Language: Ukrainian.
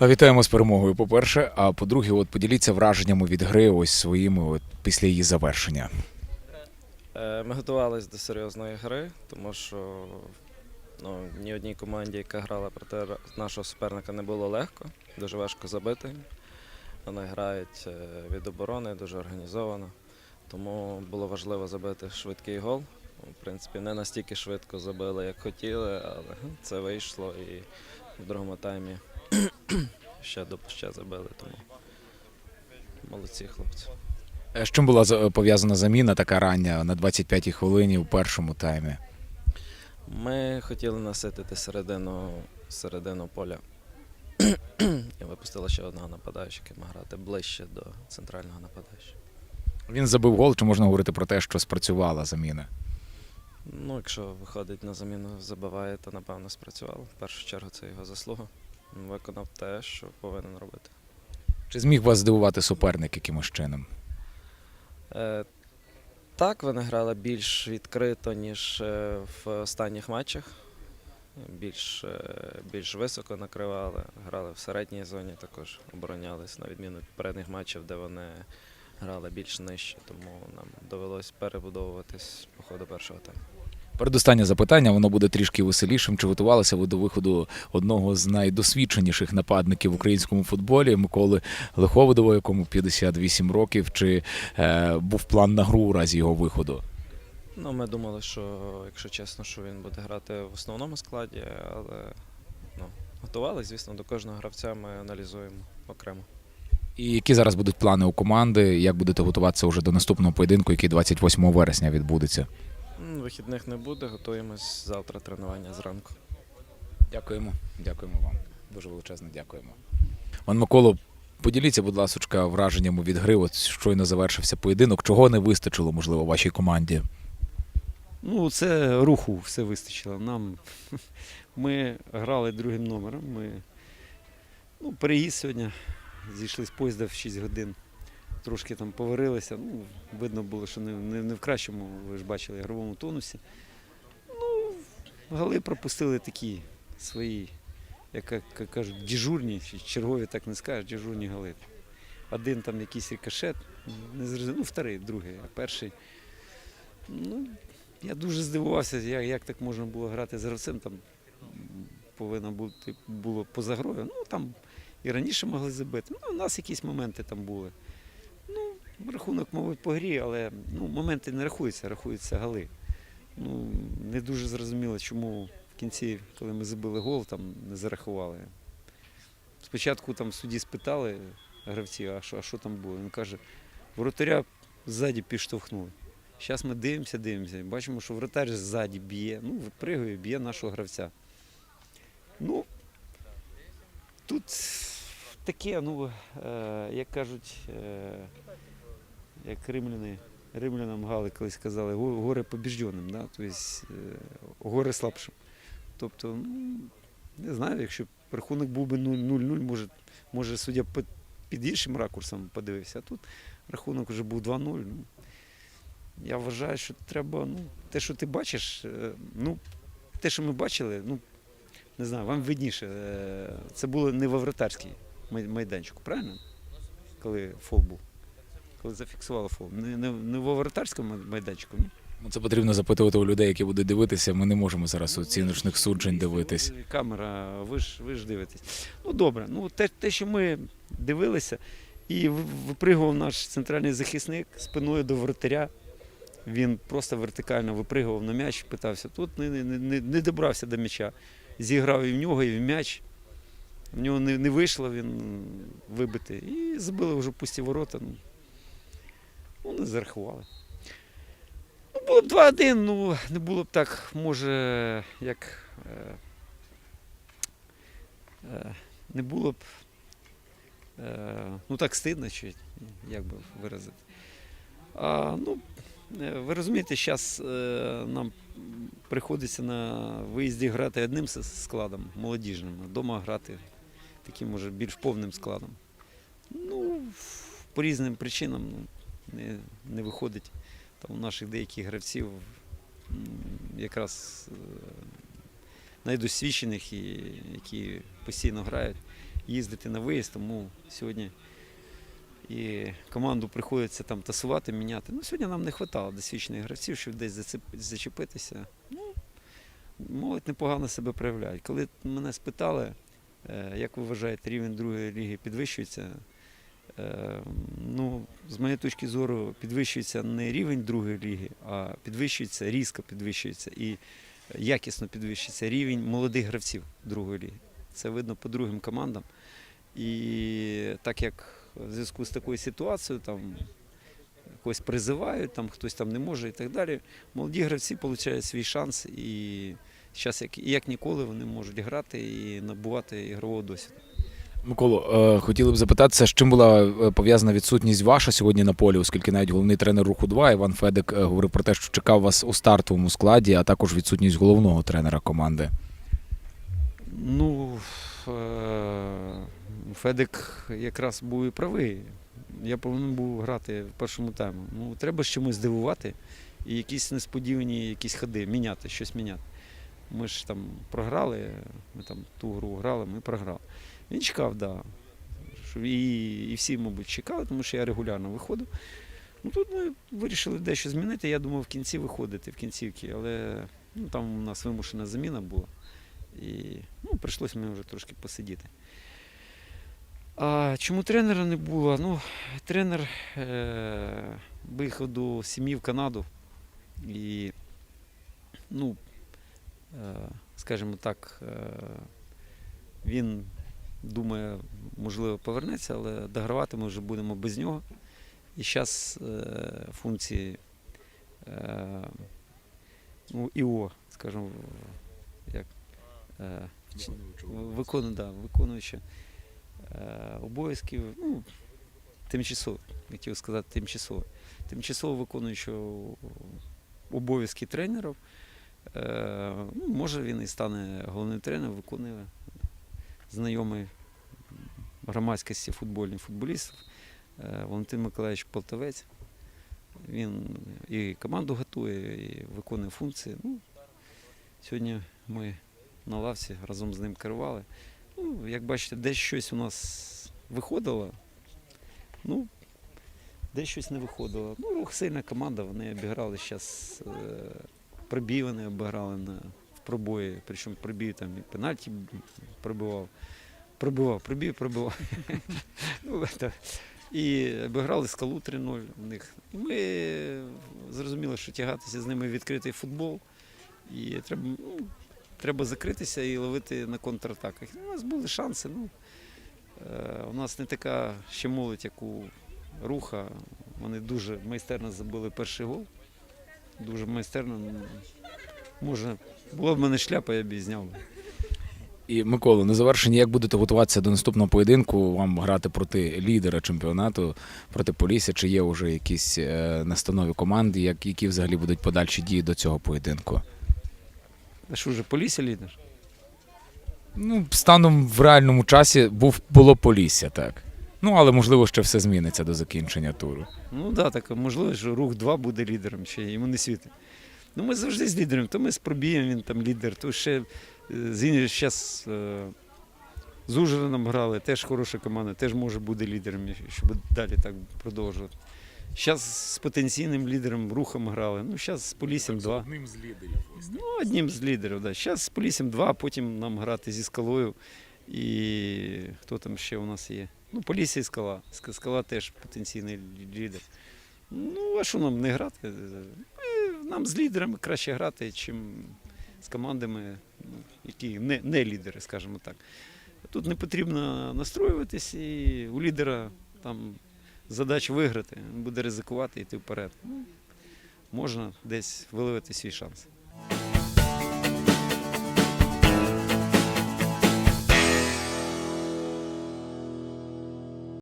Вітаємо з перемогою, по-перше. А по-друге, от поділіться враженнями від гри ось своїми от, після її завершення. Е, Ми готувалися до серйозної гри, тому що ну, ні одній команді, яка грала проти нашого суперника, не було легко, дуже важко забити. Вони грають е, від оборони, дуже організовано. Тому було важливо забити швидкий гол. В принципі, не настільки швидко забили, як хотіли, але це вийшло і в другому таймі ще до ще забили. Тому молодці хлопці. Е, З чим була пов'язана заміна така рання на 25-й хвилині у першому таймі? Ми хотіли наситити середину, середину поля. І випустили ще одного нападаючого, який мав грати ближче до центрального нападаючого. Він забив гол, чи можна говорити про те, що спрацювала заміна? Ну, якщо виходить на заміну, забиває, то напевно спрацювало. В першу чергу це його заслуга. Виконав те, що повинен робити. Чи зміг вас здивувати суперник якимось чином? Е, так, вони грали більш відкрито, ніж е, в останніх матчах. Більш, е, більш високо накривали, грали в середній зоні, також оборонялись, на відміну від передніх матчів, де вони грали більш нижче, тому нам довелось перебудовуватись по ходу першого тайму. Передостаннє запитання, воно буде трішки веселішим. Чи готувалися ви до виходу одного з найдосвідченіших нападників в українському футболі Миколи Лиховидова, якому 58 років? Чи е, був план на гру у разі його виходу? Ну, ми думали, що, якщо чесно, що він буде грати в основному складі, але ну, готувалися, звісно, до кожного гравця ми аналізуємо окремо. І які зараз будуть плани у команди? Як будете готуватися вже до наступного поєдинку, який 28 вересня відбудеться? Вихідних не буде, готуємось завтра тренування зранку. Дякуємо, дякуємо вам. Дуже величезно дякуємо. Пан Миколо, поділіться, будь ласка, враженнями від гри. От щойно завершився поєдинок. Чого не вистачило, можливо, вашій команді? Ну, це руху все вистачило. Нам ми грали другим номером. Ми ну, переїзд сьогодні. Зійшли з поїзда в 6 годин. Трошки там поварилися. Ну, видно було, що не, не, не в кращому, ви ж бачили, ігровому тонусі. Ну, гали пропустили такі свої, як, як кажуть, дежурні, чергові так не скажуть, дежурні гали. Один там якийсь рикошет, не зрозумів, ну, вторий, другий, а перший. Ну, я дуже здивувався, як, як так можна було грати з гравцем. Там повинно бути було поза грою. Ну там і раніше могли забити. Ну, у нас якісь моменти там були. Рахунок, мабуть, по грі, але ну, моменти не рахуються, рахуються гали. Ну, не дуже зрозуміло, чому в кінці, коли ми забили гол, там не зарахували. Спочатку там судді спитали гравці, а що, а що там було? Він каже, воротаря ззаді підштовхнули. Зараз ми дивимося, дивимося. Бачимо, що вратар ззаді б'є, ну, випригує, б'є нашого гравця. Ну, тут таке, ну, е, як кажуть, е, як римляни, римлянам Гали колись казали, горе побіжденим, да? тобто, горе слабшим. Тобто, ну, не знаю, якщо рахунок був би 0-0, може, може суддя під, іншим ракурсом подивився, а тут рахунок вже був 2-0. Ну, я вважаю, що треба, ну, те, що ти бачиш, е, ну, те, що ми бачили, ну, не знаю, вам видніше. е, Це було не во вратарській майданчику, правильно? Коли фол був. Коли зафіксували фол. Не, не, не во вратарському май- майданчику, ні? Ну, Це потрібно запитувати у людей, які будуть дивитися. Ми не можемо зараз оціночних суджень дивитись. Камера, ви ж, ви ж дивитесь. Ну добре, ну те, те, що ми дивилися, і випригував наш центральний захисник спиною до вратаря. Він просто вертикально випригував на м'яч, питався. Тут не, не, не, не добрався до м'яча. Зіграв і в нього, і в м'яч. В нього не, не вийшло він вибити. І забили вже пусті ворота. Ну, не зарахували. Ну, було б 2-1, ну не було б так, може, як. Е, е, не було б е, ну так стидно, чи як би виразити. А, ну, ви розумієте, зараз нам приходиться на виїзді грати одним складом, молодіжним, а вдома грати таким може більш повним складом. Ну, по різним причинам ну, не, не виходить. Там у наших деяких гравців якраз е, найдосвідчених і які постійно грають. їздити на виїзд, тому сьогодні і команду приходиться там тасувати, міняти. Ну, сьогодні нам не вистачало досвідчених гравців, щоб десь зачепитися. Ну, молодь непогано себе проявляє. Коли мене спитали, е, як ви вважаєте, рівень другої ліги підвищується? Е, Ну, з моєї точки зору, підвищується не рівень другої ліги, а підвищується, різко підвищується і якісно підвищується рівень молодих гравців другої ліги. Це видно по другим командам. І так як в зв'язку з такою ситуацією, там когось призивають, там хтось там не може і так далі. Молоді гравці отримують свій шанс і зараз як, як ніколи вони можуть грати і набувати ігрового досвіду. Миколо, е, хотіли б запитатися, з чим була е, пов'язана відсутність ваша сьогодні на полі, оскільки навіть головний тренер руху 2 Іван Федик е, говорив про те, що чекав вас у стартовому складі, а також відсутність головного тренера команди. Ну, Федик якраз був і правий. Я повинен був грати в першому тайму. Ну, треба ж чимось здивувати і якісь несподівані якісь ходи, міняти, щось міняти. Ми ж там програли, ми там ту гру грали, ми програли. Він чекав. Да. І, і всі, мабуть, чекали, тому що я регулярно виходив. Ну тут ми вирішили дещо змінити. Я думав в кінці виходити, в кінцівки, але ну, там у нас вимушена заміна була. І ну, прийшлося мені вже трошки посидіти. А чому тренера не було? Ну, тренер е- виїхав до сім'ї в Канаду. І, ну, е- скажімо так, е- він думає, можливо, повернеться, але догравати ми вже будемо без нього. І зараз е- функції е- ну, ІО, скажімо, як е, виконую, да, виконуючи обов'язків, ну, тимчасово, хотів сказати, тимчасово. Тимчасово виконуючого обов'язки тренерів. Ну, може він і стане головним тренером, виконує знайомий громадськості футбольних футболістів е, Валентин Миколаївич Полтавець. Він і команду готує, і виконує функції. Ну, сьогодні ми на лавці разом з ним керували. Ну, як бачите, десь щось у нас виходило. Ну, десь щось не виходило. Ну, рух сильна команда, вони обіграли зараз е, пробій, вони обіграли на, пробої. Причому пробій там і пенальті пробивав. Пробивав, пробій, пробивав. ну. І обіграли скалу 3-0 в них. І ми зрозуміли, що тягатися з ними відкритий футбол. І треба, ну, треба закритися і ловити на контратаках. У нас були шанси. Ну, е, у нас не така ще молодь, як у руха. Вони дуже майстерно забили перший гол. Дуже майстерно. Може, була б в мене шляпа, я б її зняв. І Микола, на завершення, як будете готуватися до наступного поєдинку? Вам грати проти лідера чемпіонату, проти Полісся? Чи є вже якісь е, настанови команди, як, які взагалі будуть подальші дії до цього поєдинку? А що вже Полісся лідер? Ну, станом в реальному часі був було Полісся, так. Ну, але можливо ще все зміниться до закінчення туру. Ну так, да, так можливо, що рух 2 буде лідером, чи йому не світить. Ну ми завжди з лідером, то ми з пробієм, він там лідер, то ще е, з зараз е, з Ужгородом грали, теж хороша команда, теж може бути лідером, щоб далі так продовжувати. Зараз з потенційним лідером рухом грали. Ну, зараз з Поліссям 2. Одним з лідерів. Ну, одним з лідерів, да. Зараз з Поліссям 2, потім нам грати зі скалою. І хто там ще у нас є? Ну, Полісся і скала. Скала теж потенційний лідер. Ну, а що нам не грати? Нам з лідерами краще грати, чим з командами, ну, які не, не лідери, скажімо так. Тут не потрібно настроюватись, і у лідера там задача виграти. Він буде ризикувати йти вперед. Ну, можна десь виливати свій шанс.